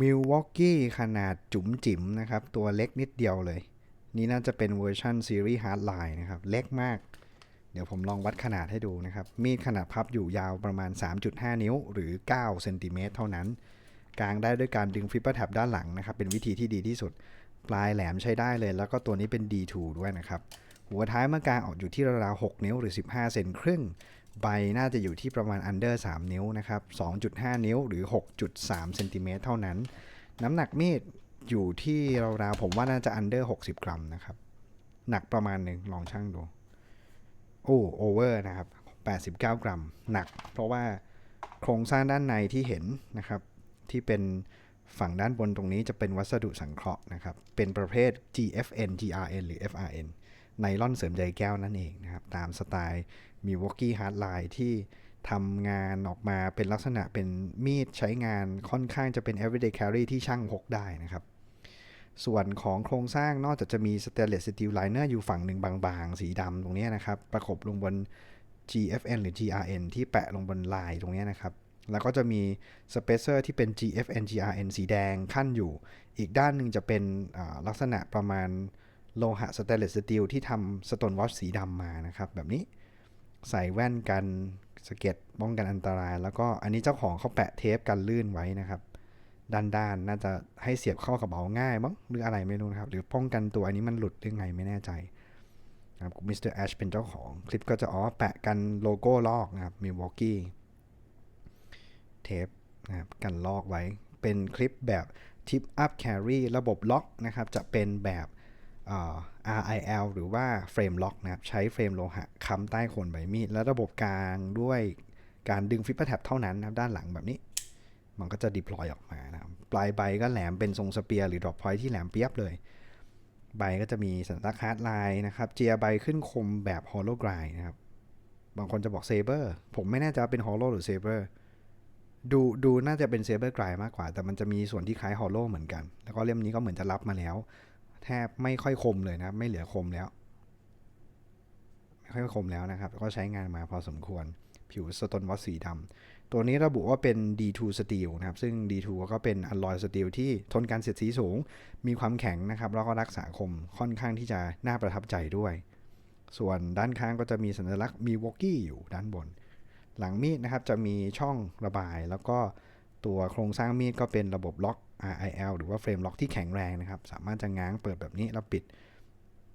มิลวอกกี้ขนาดจุ๋มจิ๋มนะครับ ตัวเล็กนิดเดียวเลย นี่น่าจะเป็นเวอร์ชันซีรีส์ฮาร์ดไลน์นะครับ เล็กมาก เดี๋ยวผมลองวัดขนาดให้ดูนะครับ มีดขนาดพับอยู่ยาวประมาณ 3.5 นิ้ว หรือ9เซนติเมตรเท่านั้น กางได้ด้วยการดึงฟิปเปอร์แท็บด้านหลังนะครับ เป็นวิธีที่ดีที่สุด ปลายแหลมใช้ได้เลย แล้วก็ตัวนี้เป็น D2 ด้วยนะครับ หัวท้ายเมื่อกางออกอยู่ที่ราวๆ6นิ้วหรือ 15 เซนครึ่ง ใบน่าจะอยู่ที่ประมาณ under 3นิ้วนะครับ 2.5 นิ้วหรือ 6.3เซนติเมตรเท่านั้น น้ำหนักมีดอยู่ที่ราวๆผมว่าน่าจะ under 60 กรัมนะครับ หนักประมาณหนึ่งลองชั่งดู โอ้โอเวอร์นะครับ 89 กรัม หนัก เพราะว่าโครงสร้างด้านในที่เห็นนะครับ ที่เป็นฝั่งด้านบนตรงนี้จะเป็นวัสดุสังเคราะห์นะครับ เป็นประเภท GFN GRN หรือ FRN ไนล่อนเสริมใยแก้วนั่นเองนะครับ ตามสไตล์ มีวอกกี้ฮาร์ดไลน์ที่ทำงานออกมาเป็นลักษณะเป็นมีดใช้งานค่อนข้างจะเป็น everyday carry ที่ช่างพกได้นะครับ ส่วนของโครงสร้างนอกจากจะมี stainless steel liner อยู่ฝั่งหนึ่งบางๆ สีดำตรงนี้นะครับ ประกบลงบน GFN หรือ GRN ที่แปะลงบนลายตรงนี้นะครับ แล้วก็จะมี spacer ที่เป็น GFN GRN สีแดงขั้นอยู่ อีกด้านหนึ่งจะเป็นลักษณะประมาณโลหะ stainless steel ที่ทำ stone wash สีดำมานะครับ แบบนี้ ใส่แว่นกันสะเก็ดป้องกันอันตราย แล้วก็อันนี้เจ้าของเขาแปะเทปกันลื่นไว้นะครับ ด้านๆนน่าจะให้เสียบเข้ากระเป๋าง่ายมั้งหรืออะไรไม่รู้นะครับ หรือป้องกันตัวอันนี้มันหลุดได้ไงไม่แน่ใจนะครับมิสเตอร์แอชเป็นเจ้าของคลิปก็จะอ๋อแปะกันโลโก้ลอกนะครับมีวอกกี้เทปนะครับกันลอกไว้เป็นคลิปแบบ Tip Up Carry ระบบล็อกนะครับ จะเป็นแบบ RIL หรือว่าเฟรมล็อกนะครับ ใช้เฟรมโลหะค้ำใต้โคนใบมีด และระบบกลางด้วยการดึงฟิปเปอร์แท็บเท่านั้นนะครับ ด้านหลังแบบนี้ มันก็จะ deploy ออกมานะครับ ปลายใบก็แหลมเป็นทรงสเปียร์หรือ drop point ที่แหลมเปียบเลย ใบก็จะมีสัญลักษณ์ฮาร์ดไลน์นะครับ เจียใบขึ้นคมแบบ hollow grind นะครับ บางคนจะบอก saber ผมไม่แน่ใจว่าเป็น hollow หรือ saber ดูดูน่าจะเป็น saber grind มากกว่า แต่มันจะมีส่วนที่คล้าย hollow เหมือนกัน แล้วก็เล่มนี้ก็เหมือนจะรับมาแล้ว แทบไม่ค่อยคมเลยนะ ไม่เหลือคมแล้ว ไม่ค่อยคมแล้วนะครับ ก็ใช้งานมาพอสมควร ผิวสโตนวอสสีดำ ตัวนี้ระบุว่าเป็น D2 Steel นะครับ ซึ่ง D2 ก็เป็นอ l ลอยสตีลที่ทนการเสียดสีสูง มีความแข็งนะครับ แล้วก็รักษาคมค่อนข้างที่จะน่าประทับใจด้วย ส่วนด้านข้างก็จะมีสัญลักษณ์มีวอกกี้อยู่ด้านบน หลังมีดนะครับจะมีช่องระบายแล้วก็ ตัวโครงสร้างมีดก็เป็นระบบล็อก RIL หรือว่าเฟรมล็อกที่แข็งแรงนะครับ สามารถจะง้างเปิดแบบนี้แล้วปิด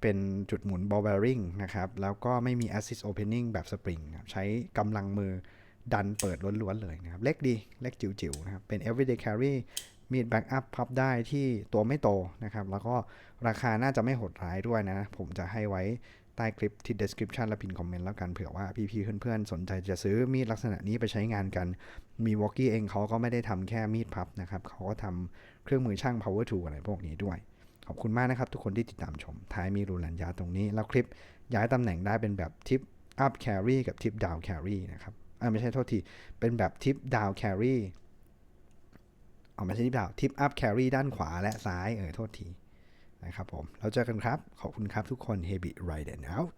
เป็นจุดหมุน ball bearing นะครับ แล้วก็ไม่มี assist opening แบบสปริงครับใช้กำลังมือดันเปิดล้วนๆเลยนะครับ เล็กดี เล็กจิ๋วๆนะครับ เป็น everyday carry มีด back up พับได้ที่ตัวไม่โตนะครับ แล้วก็ราคาน่าจะไม่โหดร้ายด้วยนะ ผมจะให้ไว้ ใต้คลิปที่ description และพินคอมเมนต์แล้วกันเผื่อว่าพี่ๆเพื่อนๆสนใจจะซื้อมีดลักษณะนี้ไปใช้งานกัน มีวอกกี้เองเขาก็ไม่ได้ทำแค่มีดพับนะครับเขาก็ทำเครื่องมือช่าง power tool อะไรพวกนี้ด้วย ขอบคุณมากนะครับ ทุกคนที่ติดตามชม ท้ายมีรูลันยาตรงนี้ แล้วคลิปย้ายตำแหน่งได้เป็นแบบทิป up carry กับทิป down carry นะครับอ่าไม่ใช่โทษที เป็นแบบทิป down carry อ๋อไม่ใช่ทิป down ทิป up carry ด้านขวาและซ้ายเออโทษที นะครับผม แล้วเจอกันครับ ขอบคุณครับทุกคน Heavy Ride and Out